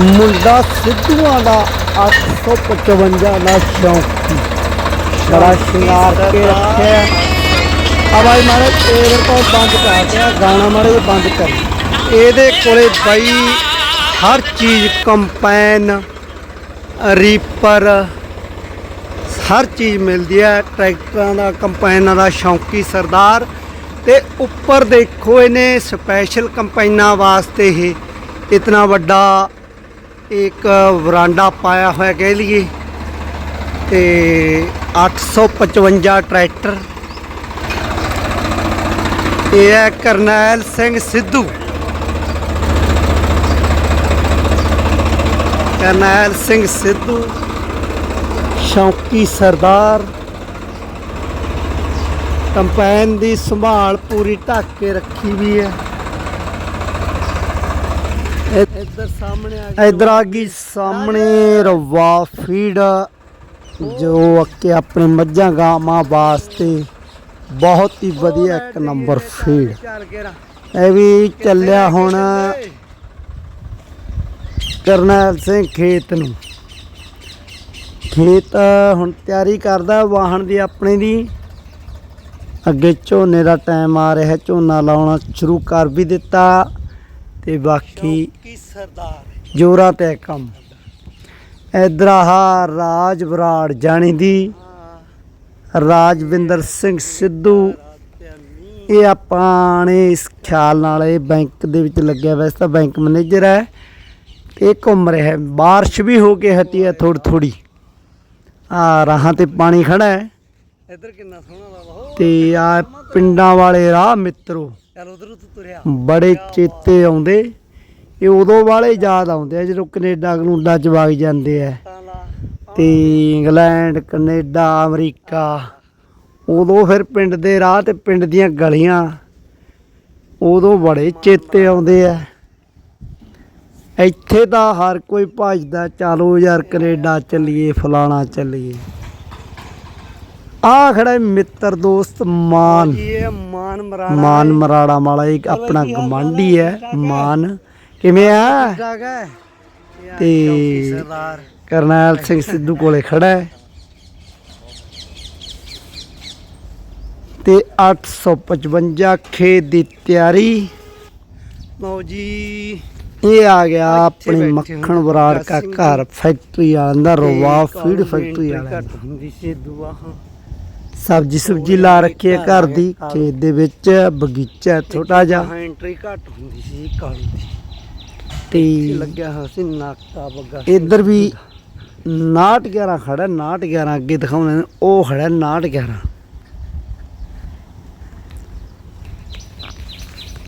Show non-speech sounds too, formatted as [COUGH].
ਮੁੰਡਾ ਸਿੱਧੂਆਂ ਦਾ 855 ਦਾ ਸ਼ੌਂਕੀ ਬੜਾ ਸ਼ਿੰਗਾਰ ਕੇ ਰੱਖਿਆ। ਆ ਬਾਈ ਮਾਰੇ ਤੇਰੇ ਕੋਲ ਬੰਦ ਕਰ ਦਿਆ ਗਾਣਾ ਮਾਰੇ ਬੰਦ ਕਰ ਇਹਦੇ ਕੋਲੇ ਬਾਈ ਹਰ ਚੀਜ਼ ਕੰਪੈਨ ਰੀਪਰ ਹਰ ਚੀਜ਼ ਮਿਲਦੀ ਹੈ। ਟਰੈਕਟਰਾਂ ਦਾ ਕੰਪਾਈਨਾਂ ਦਾ ਸ਼ੌਂਕੀ ਸਰਦਾਰ। ਤੇ ਉੱਪਰ ਦੇਖੋ ਇਹਨੇ ਸਪੈਸ਼ਲ ਕੰਪਾਈਨਾਂ ਵਾਸਤੇ ਇਹ ਇਤਨਾ ਵੱਡਾ ਇੱਕ ਵਰਾਂਡਾ ਪਾਇਆ ਹੋਇਆ ਕਹਿ ਲਈਏ ਤੇ 855 ਟਰੈਕਟਰ। ਇਹ ਹੈ ਕਰਨੈਲ ਸਿੰਘ ਸਿੱਧੂ। ਕਰਨੈਲ ਸਿੰਘ ਸਿੱਧੂ, ਸ਼ੌਕੀ ਸਰਦਾਰ। ਕੰਪੈਨ ਦੀ ਸੰਭਾਲ ਪੂਰੀ ਢੱਕ ਕੇ ਰੱਖੀ ਵੀ ਹੈ। ਇੱਧਰ ਸਾਹਮਣੇ ਆ ਗਈ ਇੱਧਰ ਆ ਗਈ ਸਾਹਮਣੇ ਰਵਾ ਫੀਡ ਜੋ ਅੱਕੇ ਆਪਣੇ ਮੱਝਾਂ ਗਾਵਾਂ ਵਾਸਤੇ ਬਹੁਤ ਹੀ ਵਧੀਆ ਇੱਕ ਨੰਬਰ ਫੀਡ। ਇਹ ਵੀ ਚੱਲਿਆ ਹੁਣ ਕਰਨੈਲ ਸਿੰਘ ਖੇਤ ਨੂੰ। ਖੇਤ ਹੁਣ ਤਿਆਰੀ ਕਰਦਾ ਵਾਹਣ ਦੀ ਆਪਣੇ ਦੀ। ਅੱਗੇ ਝੋਨੇ ਦਾ ਟਾਈਮ ਆ ਰਿਹਾ ਝੋਨਾ ਲਾਉਣਾ ਸ਼ੁਰੂ ਕਰ ਵੀ ਦਿੱਤਾ। ਤੇ ਬਾਕੀ ਜੋਰਾਂ ਤੇ ਕੰਮ। ਇਧਰ ਆਹ ਰਾਜ ਬਰਾੜ ਜਾਣੀ ਦੀ। ਰਾਜਵਿੰਦਰ ਸਿੰਘ ਸਿੱਧੂ। ਇਹ ਆਪਾਂ ਨੇ ਇਸ ਖਿਆਲ ਨਾਲ ਇਹ ਬੈਂਕ ਦੇ ਵਿੱਚ ਲੱਗਿਆ ਵੈਸੇ ਤਾਂ ਬੈਂਕ ਮੈਨੇਜਰ ਹੈ। ਇਹ ਘੁੰਮ ਰਿਹਾ ਹੈ। ਬਾਰਿਸ਼ ਵੀ ਹੋ ਕੇ ਹਟੀ ਹੈ ਥੋੜੀ ਥੋੜੀ ਆ ਰਾਹਾਂ ਤੇ ਪਾਣੀ ਖੜਾ ਹੈ। ਇੱਧਰ ਕਿੰਨਾ ਸੋਹਣਾ ਬਾਬਾ ਤੇ ਆ ਪਿੰਡਾਂ ਵਾਲੇ ਰਾਹ ਮਿੱਤਰੋ। ਚੱਲ ਉਧਰ ਤੂੰ ਤੁਰਿਆ। ਬੜੇ ਚੇਤੇ ਆਉਂਦੇ। ਇਹ ਉਦੋਂ ਵਾਲੇ ਯਾਦ ਆਉਂਦੇ ਆ ਜਦੋਂ ਕੈਨੇਡਾ ਕਨੂਡਾ ਚ ਵਗ ਜਾਂਦੇ ਆ। ਤੇ ਇੰਗਲੈਂਡ ਕੈਨੇਡਾ ਅਮਰੀਕਾ ਉਦੋਂ ਫਿਰ ਪਿੰਡ ਦੇ ਰਾਹ ਤੇ ਪਿੰਡ ਦੀਆਂ ਗਲੀਆਂ ਉਦੋਂ ਬੜੇ ਚੇਤੇ ਆਉਂਦੇ ਆ। ਇੱਥੇ ਤਾਂ ਹਰ ਕੋਈ ਭੱਜਦਾ ਚਲੋ ਯਾਰ ਕੈਨੇਡਾ ਚੱਲੀਏ ਫਲਾਣਾ ਚੱਲੀਏ। ਆ ਖੜਾ ਹੈ ਮਿੱਤਰ ਦੋਸਤ ਮਾਨ। ਇਹ ਮਾਨ ਮਰਾੜਾ ਵਾਲਾ ਇੱਕ ਆਪਣਾ ਗਮਾਂਡੀ ਹੈ ਮਾਨ। ਕਿਵੇਂ ਆ? ਤੇ ਕਰਨੈਲ ਸਿੰਘ [LAUGHS] ਸਿੱਧੂ ਕੋਲੇ ਖੜਾ ਹੈ। ਤੇ 855 ਖੇਤ ਦੀ ਤਿਆਰੀ। ਲਓ ਜੀ। ਇਹ ਆ ਗਿਆ ਆਪਣੇ ਮੱਖਣ ਬਰਾੜ ਸਿੰਘ ਘਰ ਫੈਕਟਰੀ ਵਾਲਾ ਦਾ ਰਵਾ ਫੀਡ ਫੈਕਟਰੀ ਵਾਲਾ। ਹੁੰਦੀ ਸੀ ਦੁਆ ਸਬਜੀ ਸੁਬਜੀ ਲਾ ਰੱਖੀ ਹੈ ਘਰ ਦੀ ਖੇਤ ਦੇ ਵਿੱਚ ਬਗੀਚਾ ਹੈ ਛੋਟਾ ਜਿਹਾ। ਹਾਂ ਐਂਟਰੀ ਘੱਟ ਹੁੰਦੀ ਸੀ ਕਾਲੀ ਦੀ। ਤੇ ਲੱਗਿਆ ਹੋਇਆ ਸੀ ਨਾਕਾ ਬੱਗਾ ਇੱਧਰ ਵੀ 911 ਖੜਾ 911 ਅੱਗੇ ਦਿਖਾਉਂਦੇ ਨੇ ਉਹ ਖੜਾ 911